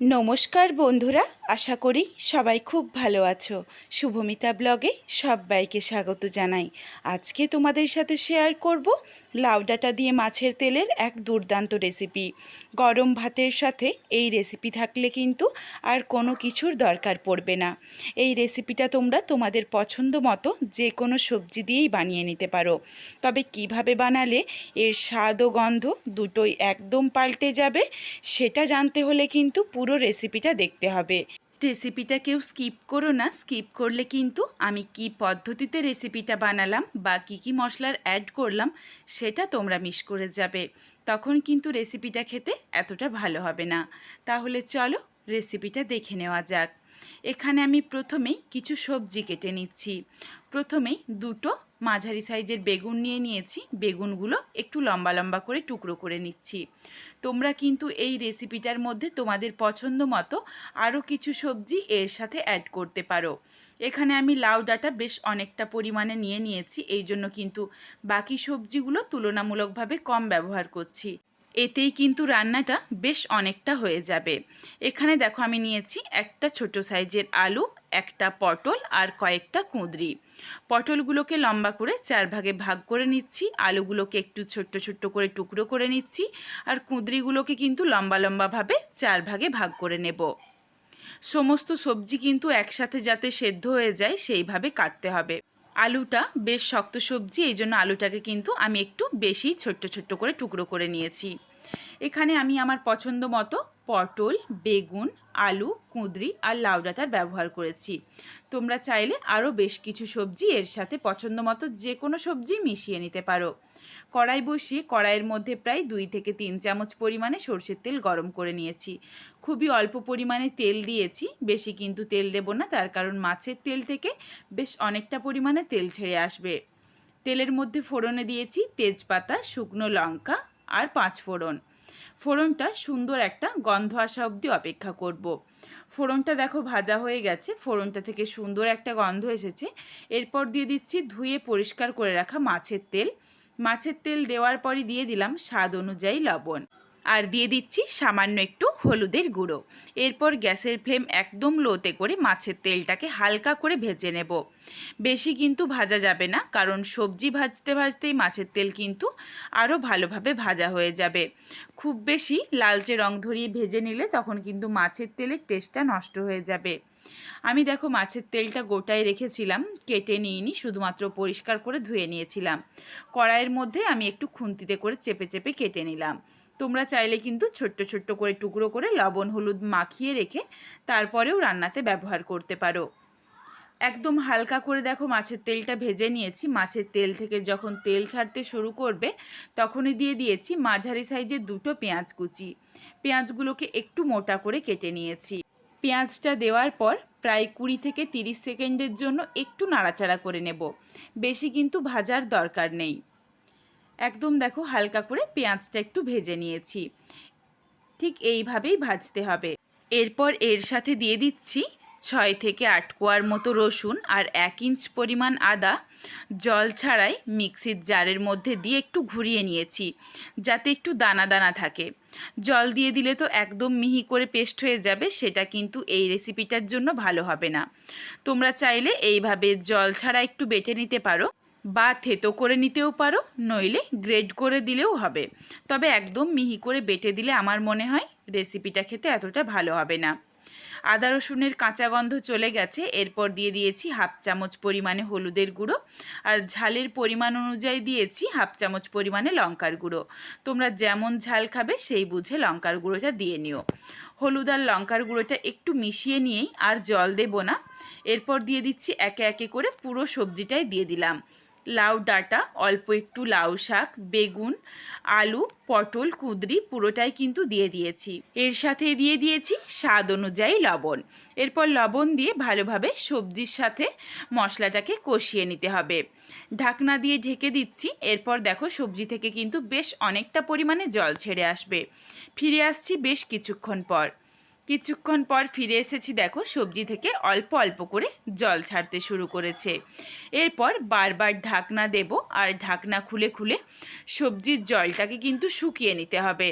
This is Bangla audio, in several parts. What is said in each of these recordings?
নমস্কার বন্ধুরা, আশা করি সবাই খুব ভালো আছো। শুভমিতা ব্লগে সবাইকে স্বাগত জানাই। আজকে তোমাদের সাথে শেয়ার করব লাউ ডাঁটা দিয়ে মাছের তেলের এক দুর্দান্ত রেসিপি গরম ভাতের সাথে এই রেসিপি থাকলে কিন্তু আর কোনো কিছুর দরকার পড়বে না। এই রেসিপিটা তোমরা তোমাদের পছন্দ মতো যে কোনো সবজি দিয়েই বানিয়ে নিতে পারো। তবে কীভাবে বানালে এর স্বাদ ও গন্ধ দুটোই একদম পাল্টে যাবে, সেটা জানতে হলে কিন্তু রেসিপিটা দেখতে হবে। রেসিপিটা কেউ স্কিপ করো না স্কিপ করলে কিন্তু আমি কি পদ্ধতিতে রেসিপিটা বানালাম বা কী কী মশলার অ্যাড করলাম, সেটা তোমরা মিস করে যাবে। তখন কিন্তু রেসিপিটা খেতে এতটা ভালো হবে না। তাহলে চলো রেসিপিটা দেখে নেওয়া যাক। এখানে আমি প্রথমেই কিছু সবজি কেটে নিচ্ছি। প্রথমেই দুটো মাঝারি সাইজের বেগুন নিয়ে নিয়েছি। বেগুনগুলো একটু লম্বা লম্বা করে টুকরো করে নিচ্ছি। তোমরা কিন্তু এই রেসিপিটার মধ্যে তোমাদের পছন্দ মতো আরও কিছু সবজি এর সাথে অ্যাড করতে পারো। এখানে আমি লাউ ডাঁটা বেশ অনেকটা পরিমাণে নিয়ে নিয়েছি। এই জন্য কিন্তু বাকি সবজিগুলো তুলনামূলকভাবে কম ব্যবহার করছি। এতেই কিন্তু রান্নাটা বেশ অনেকটা হয়ে যাবে। এখানে দেখো আমি নিয়েছি একটা ছোট সাইজের আলু, একটা পটল আর কয়েকটা কুঁদরি। পটলগুলোকে লম্বা করে চার ভাগে ভাগ করে নিচ্ছি, আলুগুলোকে একটু ছোট্ট ছোট্ট করে টুকরো করে নিচ্ছি আর কুঁদরিগুলোকে কিন্তু লম্বা লম্বাভাবে চার ভাগে ভাগ করে নেব। সমস্ত সবজি কিন্তু একসাথে যাতে সেদ্ধ হয়ে যায় সেইভাবে কাটতে হবে। আলুটা বেশ শক্ত সবজি, এই জন্য আলুটাকে কিন্তু আমি একটু বেশি ছোট্ট ছোট্ট করে টুকরো করে নিয়েছি। এখানে আমি আমার পছন্দ মতো পটল, বেগুন, আলু, কুঁদরি আর লাউ ডাঁটার ব্যবহার করেছি। তোমরা চাইলে আরও বেশ কিছু সবজি এর সাথে পছন্দ মতো যে কোনো সবজি মিশিয়ে নিতে পারো। কড়াই বসিয়ে কড়াইয়ের মধ্যে প্রায় দুই থেকে তিন চামচ পরিমাণে সর্ষের তেল গরম করে নিয়েছি। খুবই অল্প পরিমাণে তেল দিয়েছি, বেশি কিন্তু তেল দেব না, তার কারণ মাছের তেল থেকে বেশ অনেকটা পরিমাণে তেল ছেড়ে আসবে। তেলের মধ্যে ফোড়নে দিয়েছি তেজপাতা, শুকনো লঙ্কা আর পাঁচ ফোড়ন। ফোড়নটা সুন্দর একটা গন্ধ আসা অবধি অপেক্ষা করব। ফোড়নটা দেখো ভাজা হয়ে গেছে, ফোড়নটা থেকে সুন্দর একটা গন্ধ এসেছে। এরপর দিয়ে দিচ্ছি ধুয়ে পরিষ্কার করে রাখা মাছের তেল। মাছের তেল দেওয়ার পরই দিয়ে দিলাম স্বাদ অনুযায়ী লবণ। আর দিয়ে দিচ্ছি সামান্য একটু হলুদের গুঁড়ো। এরপর গ্যাসের ফ্লেম একদম লোতে করে মাছের তেলটাকে হালকা করে ভেজে নেব। বেশি কিন্তু ভাজা যাবে না, কারণ সবজি ভাজতে ভাজতেই মাছের তেল কিন্তু আরও ভালোভাবে ভাজা হয়ে যাবে। খুব বেশি লালচে রং ধরিয়ে ভেজে নিলে তখন কিন্তু মাছের তেলের টেস্টটা নষ্ট হয়ে যাবে। আমি দেখো মাছের তেলটা গোটায় রেখেছিলাম, কেটে নিইনি, শুধুমাত্র পরিষ্কার করে ধুয়ে নিয়েছিলাম। কড়াইয়ের মধ্যে আমি একটু খুন্তিতে করে চেপে চেপে কেটে নিলাম। তোমরা চাইলে কিন্তু ছোট্ট ছোট্ট করে টুকরো করে লবণ, হলুদ মাখিয়ে রেখে তারপরেও রান্নাতে ব্যবহার করতে পারো। একদম হালকা করে দেখো মাছের তেলটা ভেজে নিয়েছি। মাছের তেল থেকে যখন তেল ছাড়তে শুরু করবে, তখনই দিয়ে দিয়েছি মাঝারি সাইজের দুটো পেঁয়াজ কুচি। পেঁয়াজগুলোকে একটু মোটা করে কেটে নিয়েছি। পেঁয়াজটা দেওয়ার পর প্রায় কুড়ি থেকে তিরিশ সেকেন্ডের জন্য একটু নাড়াচাড়া করে নেব। বেশি কিন্তু ভাজার দরকার নেই। একদম দেখো হালকা করে পেঁয়াজটা একটু ভেজে নিয়েছি। ঠিক এইভাবেই ভাজতে হবে। এরপর এর সাথে দিয়ে দিচ্ছি ছয় থেকে আট কোয়ার মতো রসুন আর এক ইঞ্চ পরিমাণ আদা। জল ছাড়াই মিক্সির জারের মধ্যে দিয়ে একটু ঘুরিয়ে নিয়েছি, যাতে একটু দানা দানা থাকে। জল দিয়ে দিলে তো একদম মিহি করে পেস্ট হয়ে যাবে, সেটা কিন্তু এই রেসিপিটার জন্য ভালো হবে না। তোমরা চাইলে এইভাবে জল ছাড়া একটু বেটে নিতে পারো। বা থেতো করে নিতেও পারো, নইলে গ্রেড করে দিলেও হবে। তবে একদম মিহি করে বেটে দিলে আমার মনে হয় রেসিপিটা খেতে এতটা ভালো হবে না। আদা রসুনের কাঁচা গন্ধ চলে গেছে, এরপর দিয়ে দিয়েছি হাফ চামচ পরিমাণে হলুদের গুঁড়ো আর ঝালের পরিমাণ অনুযায়ী দিয়েছি হাফ চামচ পরিমাণে লঙ্কার গুঁড়ো। তোমরা যেমন ঝাল খাবে সেই বুঝে লঙ্কার গুঁড়োটা দিয়ে নিও। হলুদ আর লঙ্কার গুঁড়োটা একটু মিশিয়ে নিয়েই আর জল দেব না। এরপর দিয়ে দিচ্ছি একে একে করে পুরো সবজিটাই দিয়ে দিলাম। লাউ ডাঁটা, অল্প একটু লাউ শাক, বেগুন, আলু, পটল, কুদরি পুরোটাই কিন্তু দিয়ে দিয়েছি। এর সাথে দিয়ে দিয়েছি স্বাদ অনুযায়ী লবণ। এরপর লবণ দিয়ে ভালোভাবে সবজির সাথে মশলাটাকে কষিয়ে নিতে হবে। ঢাকনা দিয়ে ঢেকে দিচ্ছি। এরপর দেখো সবজি থেকে কিন্তু বেশ অনেকটা পরিমাণে জল ছেড়ে আসবে। ফিরে আসছি বেশ কিছুক্ষণ পর। কিছুক্ষণ পর ফিরে এসেছি, দেখো, সবজি থেকে অল্প অল্প করে জল ছাড়তে শুরু করেছে। এরপর বারবার ঢাকনা দেব আর ঢাকনা খুলে খুলে সবজির জলটাকে কিন্তু শুকিয়ে নিতে হবে।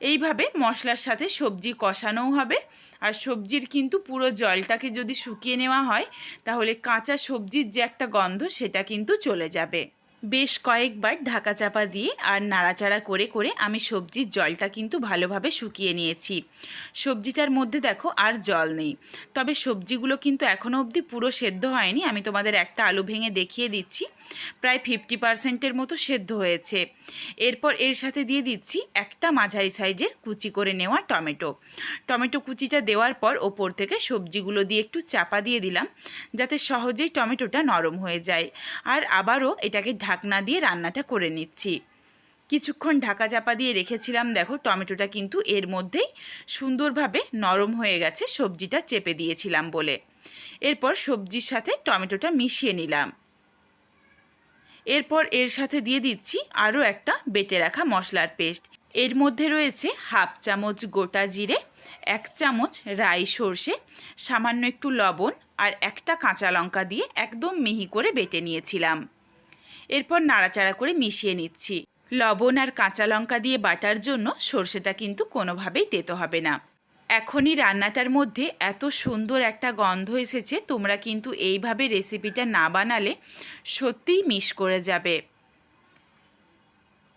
এইভাবে মশলার সাথে সবজি কষানোও হবে আর সবজির কিন্তু পুরো জলটাকে যদি শুকিয়ে নেওয়া হয়, তাহলে কাঁচা সবজির যে একটা গন্ধ, সেটা কিন্তু চলে যাবে। বেশ কয়েকবার ঢাকা চাপা দিয়ে আর নাড়াচাড়া করে করে আমি সবজির জলটা কিন্তু ভালোভাবে শুকিয়ে নিয়েছি। সবজিটার মধ্যে দেখো আর জল নেই। তবে সবজিগুলো কিন্তু এখনও অবধি পুরো সেদ্ধ হয়নি। আমি তোমাদের একটা আলু ভেঙে দেখিয়ে দিচ্ছি। প্রায় ফিফটি পার্সেন্টের মতো সেদ্ধ হয়েছে। এরপর এর সাথে দিয়ে দিচ্ছি একটা মাঝারি সাইজের কুচি করে নেওয়া টমেটো। টমেটো কুচিটা দেওয়ার পর ওপর থেকে সবজিগুলো দিয়ে একটু চাপা দিয়ে দিলাম, যাতে সহজেই টমেটোটা নরম হয়ে যায়। আর আবারও এটাকে ঢাকনা দিয়ে রান্নাটা করে নিচ্ছি। কিছুক্ষণ ঢাকা চাপা দিয়ে রেখেছিলাম, দেখো টমেটোটা কিন্তু এর মধ্যেই সুন্দরভাবে নরম হয়ে গেছে, সবজিটা চেপে দিয়েছিলাম বলে। এরপর সবজির সাথে টমেটোটা মিশিয়ে নিলাম। এরপর এর সাথে দিয়ে দিচ্ছি আরও একটা বেটে রাখা মশলার পেস্ট। এর মধ্যে রয়েছে হাফ চামচ গোটা জিরে, এক চামচ রাই সর্ষে, সামান্য একটু লবণ আর একটা কাঁচা লঙ্কা দিয়ে একদম মিহি করে বেটে নিয়েছিলাম। এরপর নাড়াচাড়া করে মিশিয়ে নিচ্ছি। লবণ আর কাঁচা লঙ্কা দিয়ে বাটার জন্য সর্ষেটা কিন্তু কোনোভাবেই তেতো হবে না। এখনই রান্নাটার মধ্যে এত সুন্দর একটা গন্ধ এসেছে, তোমরা কিন্তু এইভাবে রেসিপিটা না বানালে সত্যিই মিস করে যাবে।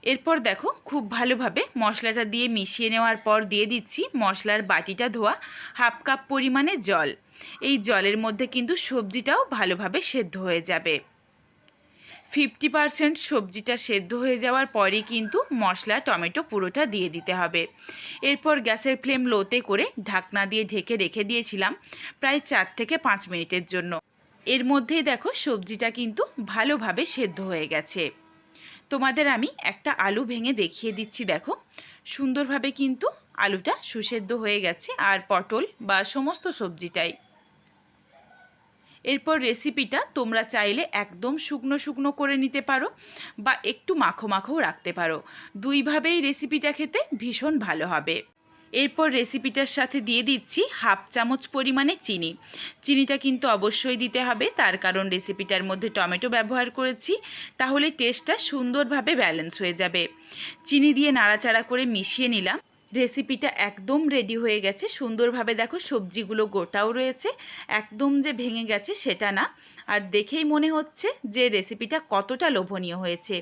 এরপর দেখো, খুব ভালোভাবে মশলাটা দিয়ে মিশিয়ে নেওয়ার পর দিয়ে দিচ্ছি মশলার বাটিটা ধোয়া হাফ কাপ পরিমাণে জল। এই জলের মধ্যে কিন্তু সবজিটাও ভালোভাবে সেদ্ধ হয়ে যাবে। ফিফটি পারসেন্ট সবজিটা সেদ্ধ হয়ে যাওয়ার পরেই কিন্তু মশলা, টমেটো পুরোটা দিয়ে দিতে হবে। এরপর গ্যাসের ফ্লেম লোতে করে ঢাকনা দিয়ে ঢেকে রেখে দিয়েছিলাম প্রায় চার থেকে পাঁচ মিনিটের জন্য। এর মধ্যেই দেখো সবজিটা কিন্তু ভালোভাবে সেদ্ধ হয়ে গেছে। তোমাদের আমি একটা আলু ভেঙে দেখিয়ে দিচ্ছি, দেখো। সুন্দরভাবে কিন্তু আলুটা সুসেদ্ধ হয়ে গেছে আর পটল বা সমস্ত সবজিটাই। এরপর রেসিপিটা তোমরা চাইলে একদম শুকনো শুকনো করে নিতে পারো বা একটু মাখো মাখোও রাখতে পারো। দুইভাবেই রেসিপিটা খেতে ভীষণ ভালো হবে। এরপর রেসিপিটার সাথে দিয়ে দিচ্ছি হাফ চামচ পরিমাণে চিনি। চিনিটা কিন্তু অবশ্যই দিতে হবে, তার কারণ রেসিপিটার মধ্যে টমেটো ব্যবহার করেছি, তাহলে টেস্টটা সুন্দরভাবে ব্যালেন্স হয়ে যাবে। চিনি দিয়ে নাড়াচাড়া করে মিশিয়ে নিলাম। রেসিপিটা একদম রেডি হয়ে গেছে। সুন্দরভাবে দেখো সবজিগুলো গোটাও রয়েছে। একদম যে ভেঙে গেছে সেটা না। আর দেখেই মনে হচ্ছে যে রেসিপিটা কতটা লোভনীয় হয়েছে।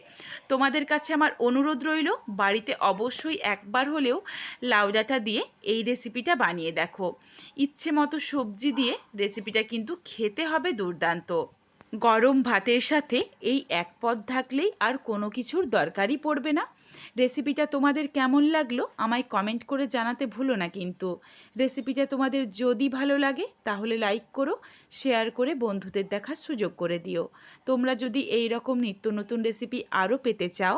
তোমাদের কাছে আমার অনুরোধ রইল, বাড়িতে অবশ্যই একবার হলেও লাউডাটা দিয়ে এই রেসিপিটা বানিয়ে দেখো। ইচ্ছে মতো সবজি দিয়ে রেসিপিটা কিন্তু খেতে হবে দুর্দান্ত। গরম ভাতের সাথে এই এক পদ থাকলেই আর কোনো কিছুর দরকারই পড়বে না। রেসিপিটা তোমাদের কেমন লাগল, আমায় কমেন্ট করে জানাতে ভুলো না কিন্তু। রেসিপিটা তোমাদের যদি ভালো লাগে, তাহলে লাইক করো শেয়ার করে বন্ধুদের দেখার সুযোগ করে দিও। তোমরা যদি এই রকম নিত্য নতুন রেসিপি আরও পেতে চাও